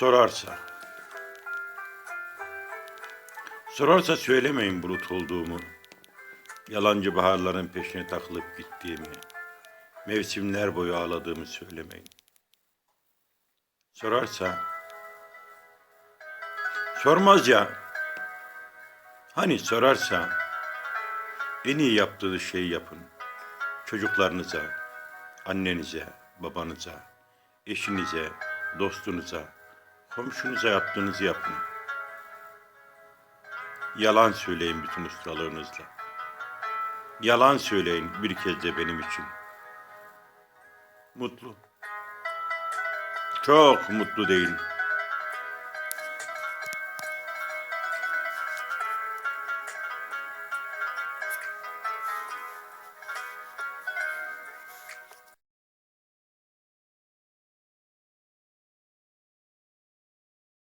Sorarsa. Sorarsa söylemeyin bulut olduğumu. Yalancı baharların peşine takılıp gittiğimi. Mevsimler boyu ağladığımı söylemeyin. Sorarsa. Sormaz ya. Hani sorarsa. En iyi yaptığı şeyi yapın. Çocuklarınıza, annenize, babanıza, eşinize, dostunuza, komşunuza yaptığınızı yapın. Yalan söyleyin bütün ustalığınızla. Yalan söyleyin bir kez de benim için. Mutlu. Çok mutlu değil.